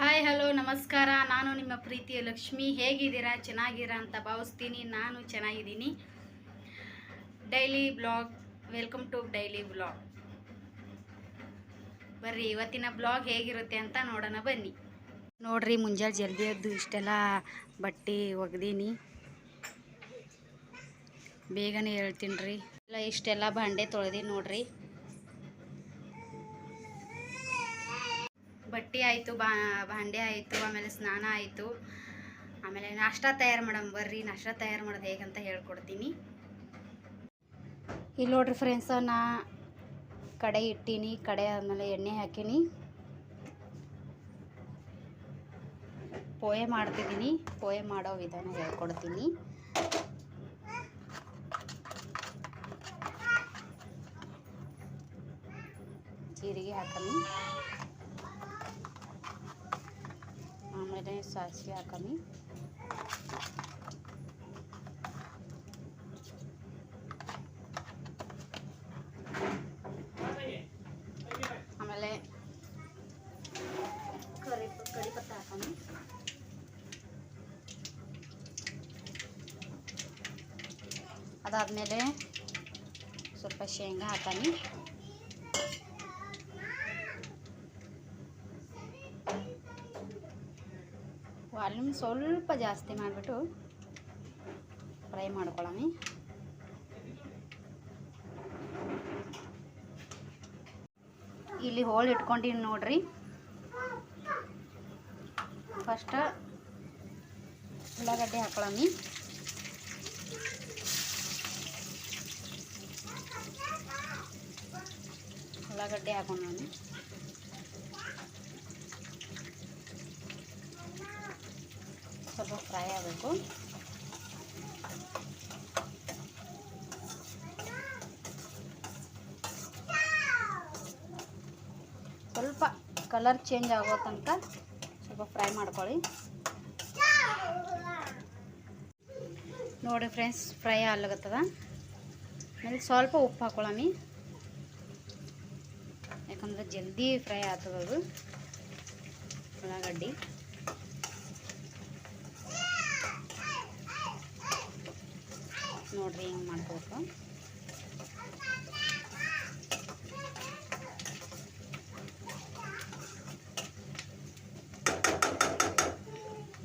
Hi hello ನಮಸ್ಕಾರ. ನಾನು ನಿಮ್ಮ ಪ್ರೀತಿಯ ಲಕ್ಷ್ಮಿ. ಹೇಗಿದ್ದೀರಾ? ಚೆನ್ನಾಗಿರಾ ಅಂತ ಭಾವಿಸ್ತೀನಿ. ನಾನು ಚೆನ್ನಾಗಿದ್ದೀನಿ. Daily blog welcome to daily blog ಬರ್ರಿ, ಇವತ್ತಿನ ಬ್ಲಾಗ್ ಹೇಗಿರುತ್ತೆ ಅಂತ ನೋಡೋಣ ಬನ್ನಿ. ನೋಡ್ರಿ ಮುಂಜಾನೆ ಜಲ್ದಿ ಎದ್ದು ಇಷ್ಟೆಲ್ಲ ಬಟ್ಟೆ ಒಗ್ದೀನಿ. ಬೇಗನೆ ಹೇಳ್ತೀನಿ ರೀ ಇಲ್ಲ ಇಷ್ಟೆಲ್ಲ ಭಾಂಡೆ ತೊಳೆದಿ ನೋಡ್ರಿ. ಬಟ್ಟೆ ಆಯಿತು, ಬಾ, ಭಾಂಡೆ ಆಯಿತು, ಆಮೇಲೆ ಸ್ನಾನ ಆಯಿತು. ಆಮೇಲೆ ನಾಷ್ಟ ತಯಾರು ಮಾಡಮ್ ಬರ್ರಿ, ನಾಷ್ಟ ತಯಾರು ಮಾಡೋದು ಹೇಗಂತ ಹೇಳ್ಕೊಡ್ತೀನಿ. ಇಲ್ಲಿ ನೋಡ್ರಿ ಫ್ರೆಂಡ್ಸ ನಾ ಕಡೆ ಇಟ್ಟೀನಿ, ಕಡೆ ಆಮೇಲೆ ಎಣ್ಣೆ ಹಾಕೀನಿ. ಪೋಯೆ ಮಾಡ್ತಿದ್ದೀನಿ, ಪೋಯೆ ಮಾಡೋ ವಿಧಾನ ಹೇಳ್ಕೊಡ್ತೀನಿ. ಜೀರಿಗೆ ಹಾಕಮಿ ಆಮೇಲೆ ಸಾಸಿವೆ ಹಾಕಮಿ ಆಮೇಲೆ ಕರಿ ಕಡಿ ಪತ್ತ ಹಾಕಮಿ ಅದಾದಮೇಲೆ ಸ್ವಲ್ಪ ಶೇಂಗಾ ಹಾಕಮಿ ವಾಲ್ಯೂಮ್ ಸ್ವಲ್ಪ ಜಾಸ್ತಿ ಮಾಡಿಬಿಟ್ಟು ಫ್ರೈ ಮಾಡ್ಕೊಳ್ಳಿ ಇಲ್ಲಿ ಹೋಳು ಇಟ್ಕೊಂಡಿನಿ ನೋಡ್ರಿ. ಫಸ್ಟ್ ಉಳ್ಳಾಗಡ್ಡೆ ಹಾಕೊಳ್ಳಿ ಉಳ್ಳಾಗಡ್ಡೆ ಹಾಕೊಂಡು ಸ್ವಲ್ಪ ಫ್ರೈ ಆಗಬೇಕು. ಸ್ವಲ್ಪ ಕಲರ್ ಚೇಂಜ್ ಆಗೋ ತನಕ ಸ್ವಲ್ಪ ಫ್ರೈ ಮಾಡ್ಕೊಳ್ಳಿ. ನೋಡಿ ಫ್ರೆಂಡ್ಸ್, ಫ್ರೈ ಆಗ್ಲಾಗತ್ತದ ಆಮೇಲೆ ಸ್ವಲ್ಪ ಉಪ್ಪು ಹಾಕೊಳ್ಳಾಮಿ. ಯಾಕಂದ್ರೆ ಜಲ್ದಿ ಫ್ರೈ ಆಗ್ತದದು ಉಳ್ಳಾಗಡ್ಡಿ. ನೋಡ್ರಿ ಹಿಂಗೆ ಮಾಡ್ಕೋಬೇಕು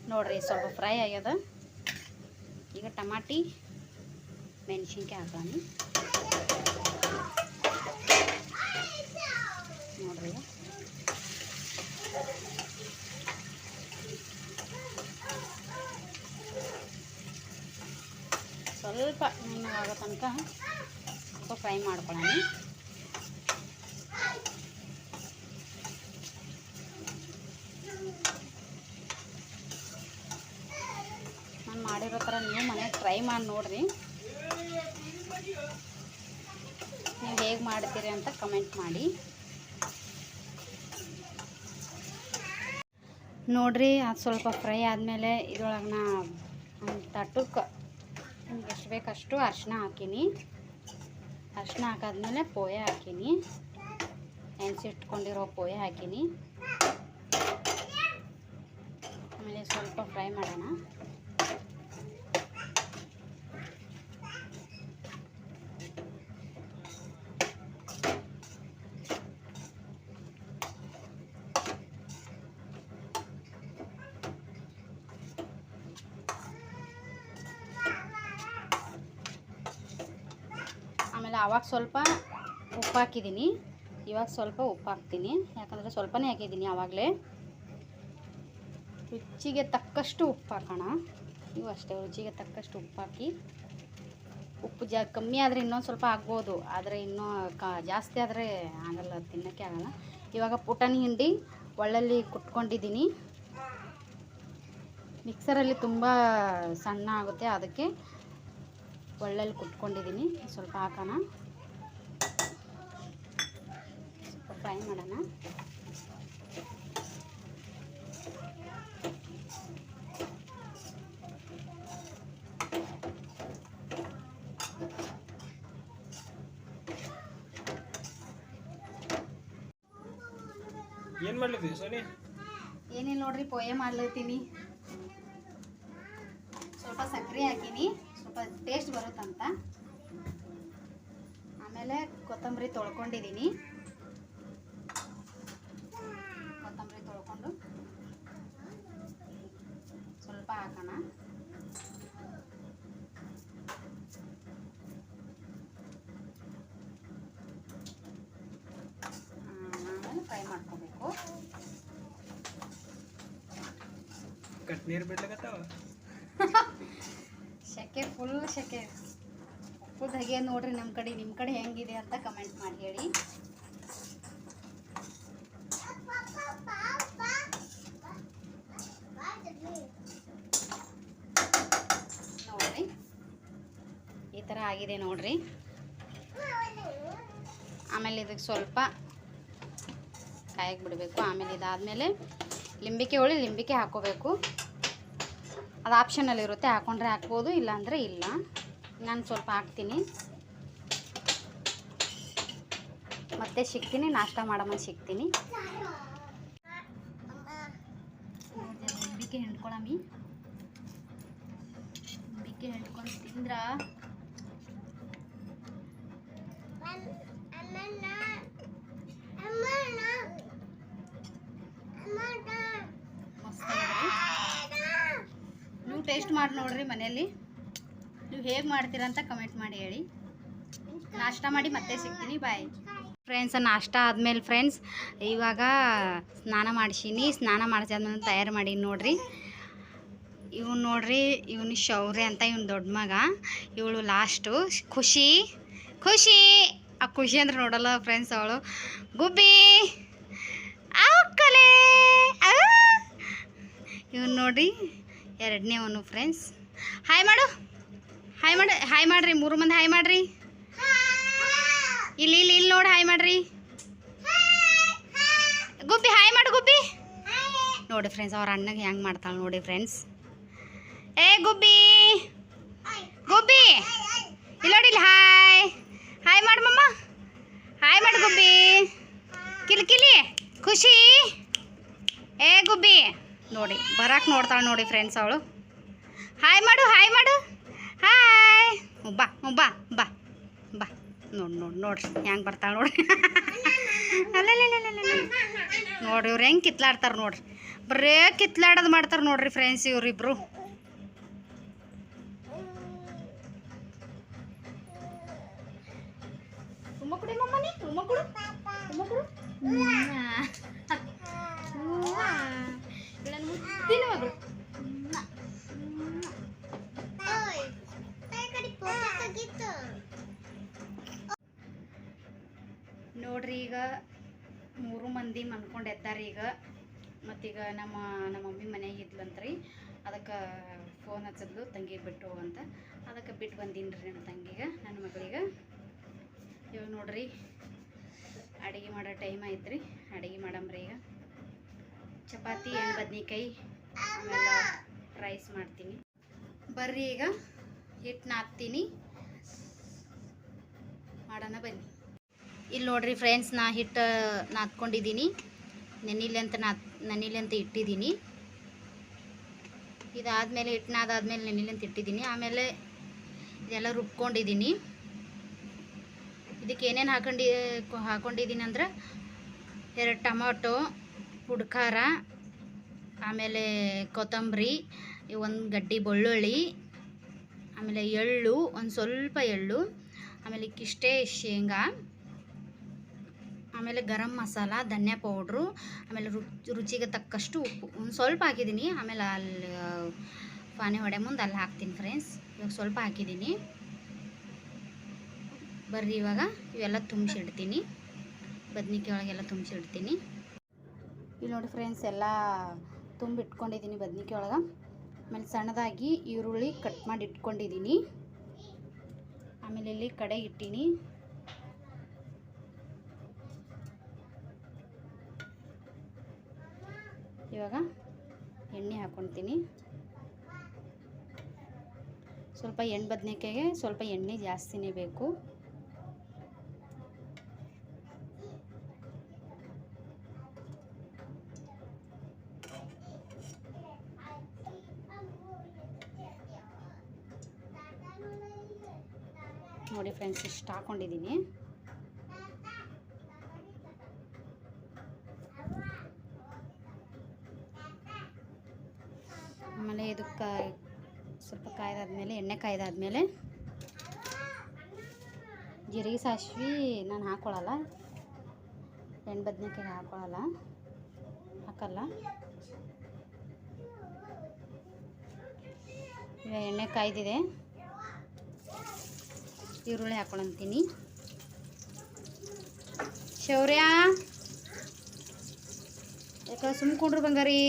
ನೋಡ್ರಿ ಸ್ವಲ್ಪ ಫ್ರೈ ಆಗ್ಯದ. ಈಗ ಟಮಾಟಿ ಮೆಣಸಿನ್ಕಾಯಿ ಹಾಕೋಣ ನೋಡ್ರಿ ಸ್ವಲ್ಪ ಆಗೋ ತನಕ ಸ್ವಲ್ಪ ಫ್ರೈ ಮಾಡ್ಕೊಳ್ಳೋಣ. ನಾನು ಮಾಡಿರೋ ಥರ ನೀವು ಮನೆಗೆ ಟ್ರೈ ಮಾಡಿ ನೋಡ್ರಿ. ನೀವು ಹೇಗೆ ಮಾಡ್ತೀರಿ ಅಂತ ಕಮೆಂಟ್ ಮಾಡಿ. ನೋಡ್ರಿ, ಅದು ಸ್ವಲ್ಪ ಫ್ರೈ ಆದಮೇಲೆ ಇದ್ರೊಳಗೆ ನಾ ತಟ್ಟಕ್ಕೆ ನಿಮ್ಗೆ ಎಷ್ಟು ಬೇಕಷ್ಟು ಅರ್ಶಿನ ಹಾಕೀನಿ. ಅರ್ಶಿನ ಹಾಕಾದ್ಮೇಲೆ ಪೋಯೆ ಹಾಕೀನಿ. ನೆನೆಸಿಟ್ಕೊಂಡಿರೋ ಪೋಯೆ ಹಾಕೀನಿ. ಆಮೇಲೆ ಸ್ವಲ್ಪ ಫ್ರೈ ಮಾಡೋಣ ಆಮೇಲೆ ಆವಾಗ ಸ್ವಲ್ಪ ಉಪ್ಪು ಹಾಕಿದ್ದೀನಿ ಇವಾಗ ಸ್ವಲ್ಪ ಉಪ್ಪು ಹಾಕ್ತೀನಿ ಯಾಕಂದರೆ ಸ್ವಲ್ಪನೇ ಹಾಕಿದ್ದೀನಿ ಆವಾಗಲೇ. ರುಚಿಗೆ ತಕ್ಕಷ್ಟು ಉಪ್ಪು ಹಾಕೋಣ ಇವು ಅಷ್ಟೇ, ರುಚಿಗೆ ತಕ್ಕಷ್ಟು ಉಪ್ಪು ಹಾಕಿ ಉಪ್ಪು ಜಾ, ಕಮ್ಮಿ ಆದರೆ ಇನ್ನೊಂದು ಸ್ವಲ್ಪ ಆಗ್ಬೋದು. ಆದರೆ ಇನ್ನೂ ಕ, ಜಾಸ್ತಿ ಆದರೆ ಆಗಲ್ಲ, ತಿನ್ನೋಕ್ಕೆ ಆಗಲ್ಲ. ಇವಾಗ ಪುಟಾಣಿ ಹಿಂಡಿ ಒಳ್ಳಲ್ಲಿ ಕುಟ್ಕೊಂಡಿದ್ದೀನಿ. ಮಿಕ್ಸರಲ್ಲಿ ತುಂಬ ಸಣ್ಣ ಆಗುತ್ತೆ. ಅದಕ್ಕೆ ಒಳ್ಳಲ್ಲಿ ಕುಟ್ಕೊಂಡಿದ್ದೀನಿ. ಸ್ವಲ್ಪ ಹಾಕೋಣ. ಸ್ವಲ್ಪ ಫ್ರೈ ಮಾಡೋಣ. ಏನ್ ಸೋನಿ? ಏನಿಲ್ಲ ನೋಡ್ರಿ ಪೋಯೆ ಮಾಡ್ಲತ್ತೀನಿ. ಸ್ವಲ್ಪ ಸಕ್ಕರೆ ಹಾಕೀನಿ. ಸ್ವಲ್ಪ ಟೇಸ್ಟ್ ಬರುತ್ತಂತ. ಆಮೇಲೆ ಕೊತ್ತಂಬರಿ ತೊಳ್ಕೊಂಡಿದ್ದೀನಿ ಕೊತ್ತಂಬರಿ ತೊಳ್ಕೊಂಡು ಸ್ವಲ್ಪ ಹಾಕೋಣ. ಆಮೇಲೆ ಫ್ರೈ ಮಾಡ್ಕೋಬೇಕು. ಕಟ್ ನೀರು ಬಿಡ್ಲಕತ್ತಾವ? ಸೆಕೆ ಫುಲ್ ಸೆಕೆ ಉಪ್ಪು ಧಗೆ ನೋಡ್ರಿ ನಮ್ಮ ಕಡೆ ನಿಮ್ಮ ಕಡೆ ಹೆಂಗಿದೆ ಅಂತ ಕಮೆಂಟ್ ಮಾಡಿ ಹೇಳಿ. ನೋಡ್ರಿ. ಈ ಥರ ಆಗಿದೆ ನೋಡ್ರಿ. ಆಮೇಲೆ ಇದಕ್ಕೆ ಸ್ವಲ್ಪ ಕಾಯಕ್ಕೆ ಬಿಡಬೇಕು. ಆಮೇಲೆ ಇದಾದಮೇಲೆ ಲಿಂಬಿಕೆ ಹೊಳಿ, ಲಿಂಬಿಕೆ ಹಾಕೋಬೇಕು. ಅದು ಆಪ್ಷನಲ್ಲಿ ಇರುತ್ತೆ ಹಾಕೊಂಡ್ರೆ ಹಾಕ್ಬೋದು ಇಲ್ಲಾಂದರೆ ಇಲ್ಲ. ನಾನು ಸ್ವಲ್ಪ ಹಾಕ್ತೀನಿ. ಮತ್ತೆ ಸಿಗ್ತೀನಿ ನಾಷ್ಟ ಮಾಡಮ್ಮ ಸಿಗ್ತೀನಿ. ಬಿಕೆ ಹಿಂಡ್ಕೊಳಮಿ ಬಿಕೆ ಹಿಂಡ್ಕೊಂಡು ತಿಂದ್ರ? ಮಸ್ತ್ ಟೇಸ್ಟ್ ಮಾಡಿ ನೋಡ್ರಿ ಮನೆಯಲ್ಲಿ. ನೀವು ಹೇಗೆ ಮಾಡ್ತೀರಾ ಅಂತ ಕಮೆಂಟ್ ಮಾಡಿ ಹೇಳಿ. ನಾಷ್ಟ ಮಾಡಿ ಮತ್ತೆ ಸಿಗ್ತೀನಿ. ಬಾಯ್ ಫ್ರೆಂಡ್ಸ್ ನಾಷ್ಟ ಆದಮೇಲೆ ಫ್ರೆಂಡ್ಸ್ ಇವಾಗ ಸ್ನಾನ ಮಾಡಿಸೀನಿ. ಸ್ನಾನ ಮಾಡಿಸಾದ್ಮೇಲೆ ತಯಾರು ಮಾಡೀನಿ ನೋಡ್ರಿ. ಇವ್ನು ನೋಡ್ರಿ, ಇವನು ಶೌರ್ಯ ಅಂತ ಇವನು ದೊಡ್ಡ ಮಗ. ಇವಳು ಲಾಸ್ಟು ಖುಷಿ ಖುಷಿ. ಆ ಖುಷಿ ಅಂದ್ರೆ ನೋಡಲ್ಲ ಫ್ರೆಂಡ್ಸ್ ಅವಳು. ಗುಬ್ಬಿ ಕಲೆ ಇವ್ನು ನೋಡಿ ಎರಡನೇ ಅವನು ಫ್ರೆಂಡ್ಸ್ ಹಾಯ್ ಮಾಡು. ಹಾಯ್ ಮಾಡು. ಹಾಯ್ ಮಾಡ್ರಿ, ಮೂರು ಮಂದಿ ಹಾಯ್ ಮಾಡ್ರಿ. ಇಲ್ಲಿ ಇಲ್ಲಿ ಇಲ್ಲಿ ನೋಡಿ ಹಾಯ್ ಮಾಡ್ರಿ. ಗುಬ್ಬಿ ಹಾಯ್ ಮಾಡು ಗುಬ್ಬಿ. ನೋಡಿ ಫ್ರೆಂಡ್ಸ್ ಅವ್ರ ಅಣ್ಣಗೆ ಹೆಂಗೆ ಮಾಡ್ತಾಳೆ ನೋಡಿ ಫ್ರೆಂಡ್ಸ್ ಏ, ಗುಬ್ಬಿ. ಗುಬ್ಬಿ. ಇಲ್ಲಿ ನೋಡಿ, ಇಲ್ಲಿ ಹಾಯ್ ಹಾಯ್ ಮಾಡು ಮಮ್ಮ ಹಾಯ್ ಮಾಡು, ಗುಬ್ಬಿ. ಕಿಲಿ ಕಿಲಿ. ಖುಷಿ. ಏ, ಗುಬ್ಬಿ. ನೋಡಿ ಬರಕ್ಕೆ ನೋಡ್ತಾಳೆ ನೋಡಿ ಫ್ರೆಂಡ್ಸ್ ಅವಳು. ಹಾಯ್ ಮಾಡು ಹಾಯ್ ಮಾಡು. ಹಾಯ್ ಬಾ ಬಾ ಬಾ ಬಾ. ನೋಡಿ ನೋಡಿ ನೋಡ್ರಿ ಹೆಂಗೆ ಬರ್ತಾಳೆ ನೋಡ್ರಿ. ಅಲ್ಲಲ್ಲ ನೋಡ್ರಿ ಇವ್ರು ಹೆಂಗೆ ಕಿತ್ಲಾಡ್ತಾರೆ ನೋಡ್ರಿ. ಬರೇ ಕಿತ್ಲಾಡೋದು ಮಾಡ್ತಾರೆ ನೋಡ್ರಿ ಫ್ರೆಂಡ್ಸ್ ಇವರಿಬ್ರು. ಮಕ್ಕಳು ಕುಡಿ ಮಮ್ಮನಿ ತುಂಬ ಕುಡು ತುಂಬ ಕುಡು ಇವಳನ್ನು ಮುದ್ದಿನ ಮಗಳು ನೋಡ್ರಿ ಮೂರು ಮಂದಿ ಮನ್ಕೊಂಡು ಎದ್ದಾರ ಈಗ. ಮತ್ತೀಗ ನಮ್ಮ ನಮ್ಮ ಮಮ್ಮಿ ಮನೆಗೆ ಇದ್ಲಂತ್ರಿ. ಅದಕ್ಕೆ ಫೋನ್ ಹಚ್ಚಿದ್ಲು, ತಂಗಿ ಬಿಟ್ಟು ಅಂತ. ಅದಕ್ಕೆ ಬಿಟ್ಟು ಬಂದೀನಿ ರೀ ನಮ್ಮ ತಂಗಿಗೆ ನನ್ನ ಮಗಳಿಗೆ. ಇವಾಗ ನೋಡ್ರಿ, ಅಡುಗೆ ಮಾಡೋ ಟೈಮ್ ಐತ್ರಿ. ಅಡುಗೆ ಮಾಡಮ್ರಿ ಈಗ. ಚಪಾತಿ, ಎಣ್ಣೆ, ಬದ್ನಿಕಾಯಿ, ಆಮೇಲೆ ರೈಸ್ ಮಾಡ್ತೀನಿ. ಬರ್ರಿ ಈಗ ಹಿಟ್ಟು ನಾದ್ತೀನಿ ಮಾಡೋಣ ಬನ್ನಿ. ಇಲ್ಲಿ ನೋಡ್ರಿ ಫ್ರೆಂಡ್ಸ್ ನಾ ಹಿಟ್ಟು ನಾದ್ಕೊಂಡಿದ್ದೀನಿ ನೆನಿಲಿ ಅಂತ ನಾ ನೆನಿಲಿ ಅಂತ ಇಟ್ಟಿದ್ದೀನಿ ಇದಾದಮೇಲೆ ಹಿಟ್ಟು ನಾದಾದ್ಮೇಲೆ ನೆನಿಲಿ ಅಂತ ಇಟ್ಟಿದ್ದೀನಿ ಆಮೇಲೆ ಇದೆಲ್ಲ ರುಬ್ಕೊಂಡಿದ್ದೀನಿ ಇದಕ್ಕೆ ಏನೇನು ಹಾಕೊಂಡಿ ಹಾಕೊಂಡಿದ್ದೀನಿ ಅಂದ್ರೆ ಎರಡು ಟೊಮೊಟೊ ಪುಡ್ಕಾರ ಆಮೇಲೆ ಕೊತ್ತಂಬರಿ, ಒಂದು ಗಡ್ಡಿ ಬೆಳ್ಳುಳ್ಳಿ, ಆಮೇಲೆ ಎಳ್ಳು, ಒಂದು ಸ್ವಲ್ಪ ಎಳ್ಳು, ಆಮೇಲೆ ಕಿಷ್ಟೇ ಶೇಂಗಾ. ಆಮೇಲೆ ಗರಂ ಮಸಾಲ, ಧನ್ಯಾ ಪೌಡ್ರು, ಆಮೇಲೆ ರುಚಿಗೆ ತಕ್ಕಷ್ಟು ಉಪ್ಪು. ಒಂದು ಸ್ವಲ್ಪ ಹಾಕಿದ್ದೀನಿ. ಆಮೇಲೆ ಅಲ್ಲಿ ಪಾನಿ ಹೊಡೆ ಮುಂದೆ ಅಲ್ಲಿ ಹಾಕ್ತೀನಿ ಫ್ರೆಂಡ್ಸ್ ಇವಾಗ ಸ್ವಲ್ಪ ಹಾಕಿದ್ದೀನಿ. ಬರ್ರಿ ಇವಾಗ. ಇವೆಲ್ಲ ತುಂಬಿಸಿಡ್ತೀನಿ. ಬದ್ನಿಕಾಯಿ ಒಳಗೆಲ್ಲ ತುಂಬಿಸಿಡ್ತೀನಿ. ಇಲ್ಲಿ ನೋಡಿ ಫ್ರೆಂಡ್ಸ್ ಎಲ್ಲ ತುಂಬಿಟ್ಕೊಂಡಿದ್ದೀನಿ ಬದ್ನಿಕಾಯಿ ಒಳಗೆ. ಆಮೇಲೆ ಸಣ್ಣದಾಗಿ ಈರುಳ್ಳಿ ಕಟ್ ಮಾಡಿ ಇಟ್ಕೊಂಡಿದ್ದೀನಿ ಆಮೇಲೆ ಇಲ್ಲಿ ಕಡೆ ಇಟ್ಟೀನಿ. ಇವಾಗ ಎಣ್ಣೆ ಹಾಕ್ಕೊತೀನಿ ಸ್ವಲ್ಪ ಎಣ್ಣೆ ಬದನೇಕಾಯಿಗೆ ಸ್ವಲ್ಪ ಎಣ್ಣೆ ಜಾಸ್ತಿನೇ ಬೇಕು. ನೋಡಿ ಫ್ರೆಂಡ್ಸ್ ಇಷ್ಟು ಹಾಕ್ಕೊಂಡಿದ್ದೀನಿ ಆಮೇಲೆ ಕಾಯಿ ಸ್ವಲ್ಪ ಕಾಯ್ದಾದ್ಮೇಲೆ, ಎಣ್ಣೆ ಕಾಯ್ದಾದ್ಮೇಲೆ ಜೀರಿಗೆ ಸಾಸಿವೆ ನಾನು ಹಾಕ್ಕೊಳ್ಳಲ್ಲ ಎಣ್ಣೆ ಬದನೇಕಾಯಿ ಹಾಕ್ಕೊಳ್ಳಲ್ಲ ಹಾಕಲ್ಲ ಎಣ್ಣೆ ಕಾಯ್ದಿದೆ. ಈರುಳ್ಳಿ ಹಾಕ್ಕೊಳಂತೀನಿ ಶೌರ್ಯ! ಯಾಕೆ ಸುಮ್ಕೊಂಡ್ರು ಬಂಗಾರಿ.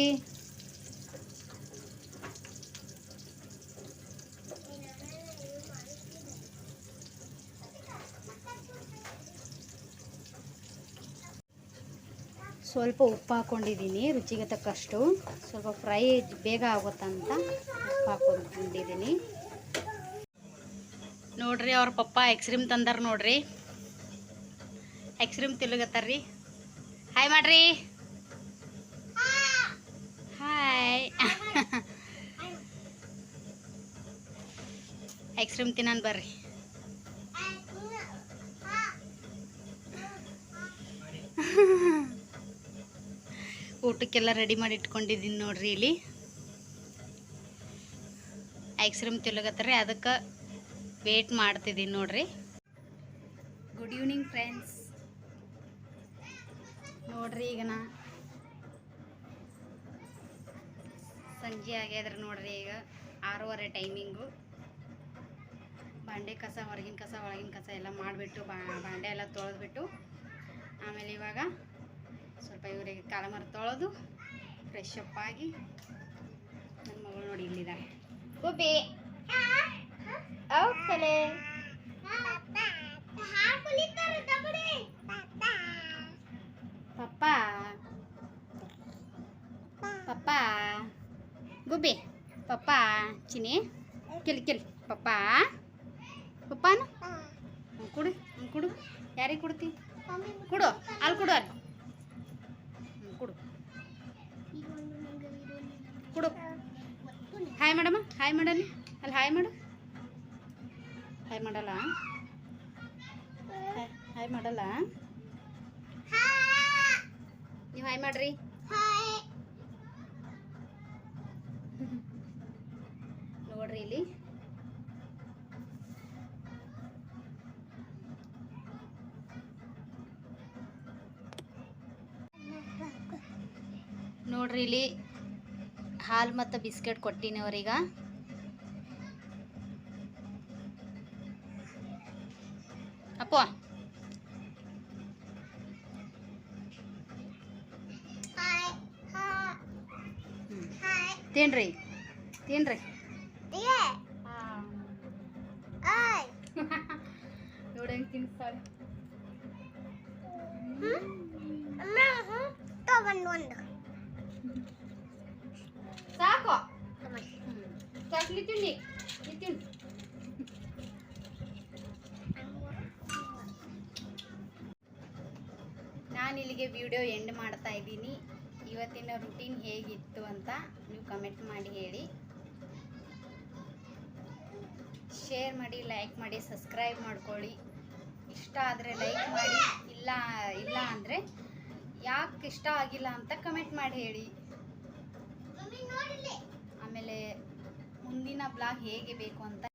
ಸ್ವಲ್ಪ ಉಪ್ಪು ಹಾಕ್ಕೊಂಡಿದ್ದೀನಿ ರುಚಿಗೆ ತಕ್ಕಷ್ಟು. ಸ್ವಲ್ಪ ಫ್ರೈ ಬೇಗ ಆಗುತ್ತಂತ ಉಪ್ಪು ಹಾಕ್ಕೊಂಡಿದ್ದೀನಿ ನೋಡ್ರಿ ಅವ್ರ ಪಪ್ಪ ಐಸ್ಕ್ರೀಮ್ ತಂದಾರ ನೋಡ್ರಿ. ಐಸ್ಕ್ರೀಮ್ ತಿರುಗತ್ತಾರ್ರಿ ಹಾಯ್ ಮಾಡ್ರಿ. ಹಾಯ್ ಐಸ್ಕ್ರೀಮ್ ತಿನ್ನ ಬರ್ರಿ. ಊಟಕ್ಕೆಲ್ಲ ರೆಡಿ ಮಾಡಿ ಇಟ್ಕೊಂಡಿದ್ದೀನಿ ನೋಡ್ರಿ ಇಲ್ಲಿ. ಐಸ್ ಕ್ರೀಮ್ ತಿಳಗತ್ತಾರೆ ಅದಕ್ಕೆ ವೇಟ್ ಮಾಡ್ತಿದ್ದೀನಿ ನೋಡ್ರಿ. ಗುಡ್ ಈವ್ನಿಂಗ್ ಫ್ರೆಂಡ್ಸ್ ನೋಡ್ರಿ ಈಗ ನಾ ಸಂಜೆ ಆಗ್ಯಾದ್ರಿ ನೋಡ್ರಿ ಈಗ, ಆರೂವರೆ ಟೈಮಿಂಗು ಬಾಂಡೆ ಕಸ, ಹೊರಗಿನ ಕಸ, ಒಳಗಿನ ಕಸ ಎಲ್ಲ ಮಾಡಿಬಿಟ್ಟು ಬಾಂಡೆ ಎಲ್ಲ ತೊಳೆದ್ಬಿಟ್ಟು, ಆಮೇಲೆ ಇವಾಗ ಇವರಿಗೆ ಕಾಲಮರ ತೊಳೆದು ಫ್ರೆಶ್ ಅಪ್ ಆಗಿ ನನ್ನ ಮಗಳು ನೋಡಿ ಇಲ್ಲಿದ್ದಾರೆ ಗುಬ್ಬಿ ಹೋಗ್ತಾನೆ ಪಪ್ಪ. ಪಪ್ಪ. ಗುಬ್ಬಿ. ಪಪ್ಪ. ಚಿನಿ ಕಿಲ್ ಕಿಲ್. ಪಪ್ಪ. ಪಪ್ಪಾನು? ಕುಡು ಕುಡು. ಯಾರಿಗೆ ಕೊಡ್ತಿ? ಕೊಡು ಅಲ್ಲಿ ಕೊಡು ಅಲ್ಲಿ ಕೊಡು. ಕೊಡು. ಹಾಯ್ ಮಾಡಮ್ಮ ಹಾಯ್ ಮಾಡಲ್ಲಿ ಅಲ್ಲಿ ಹಾಯ್ ಮಾಡು ಹಾಯ್ ಮಾಡಲ್ಲ ಹಾಯ್ ಮಾಡಲ್ಲ ನೀವು ಹಾಯ್ ಮಾಡ್ರಿ. ನೋಡ್ರಿ ಇಲ್ಲಿ ಹಾಲು ಮತ್ತು ಬಿಸ್ಕೆಟ್ ಕೊಟ್ಟಿನಿ ಅವ್ರೀಗ. ಅಪ್ಪ. ತಿನ್ರಿ ತಿನ್ರಿ. ನೋಡಂಗೆ ಹೆಂಗೆ ತಿನ್ನಿಸ್ತಾಳೆ ಸಾಕು. ಚಕ್ಲಿ ತಿಂಡಿ ತಿನ್ನು ನಾನು ಇಲ್ಲಿಗೆ ವಿಡಿಯೋ ಎಂಡ್ ಮಾಡ್ತಾ ಇದ್ದೀನಿ. ಇವತ್ತಿನ ರುಟೀನ್ ಹೇಗಿತ್ತು ಅಂತ ನೀವು ಕಮೆಂಟ್ ಮಾಡಿ ಹೇಳಿ. ಶೇರ್ ಮಾಡಿ ಲೈಕ್ ಮಾಡಿ ಸಬ್ಸ್ಕ್ರೈಬ್ ಮಾಡ್ಕೊಳ್ಳಿ. ಇಷ್ಟ ಆದರೆ ಲೈಕ್ ಮಾಡಿ, ಇಲ್ಲ ಇಲ್ಲ ಅಂದರೆ ಯಾಕೆ ಇಷ್ಟ ಆಗಿಲ್ಲ ಅಂತ ಕಮೆಂಟ್ ಮಾಡಿ ಹೇಳಿ. ಆಮೇಲೆ ಮುಂದಿನ ಬ್ಲಾಗ್ ಹೇಗೆ ಬೇಕು ಅಂತ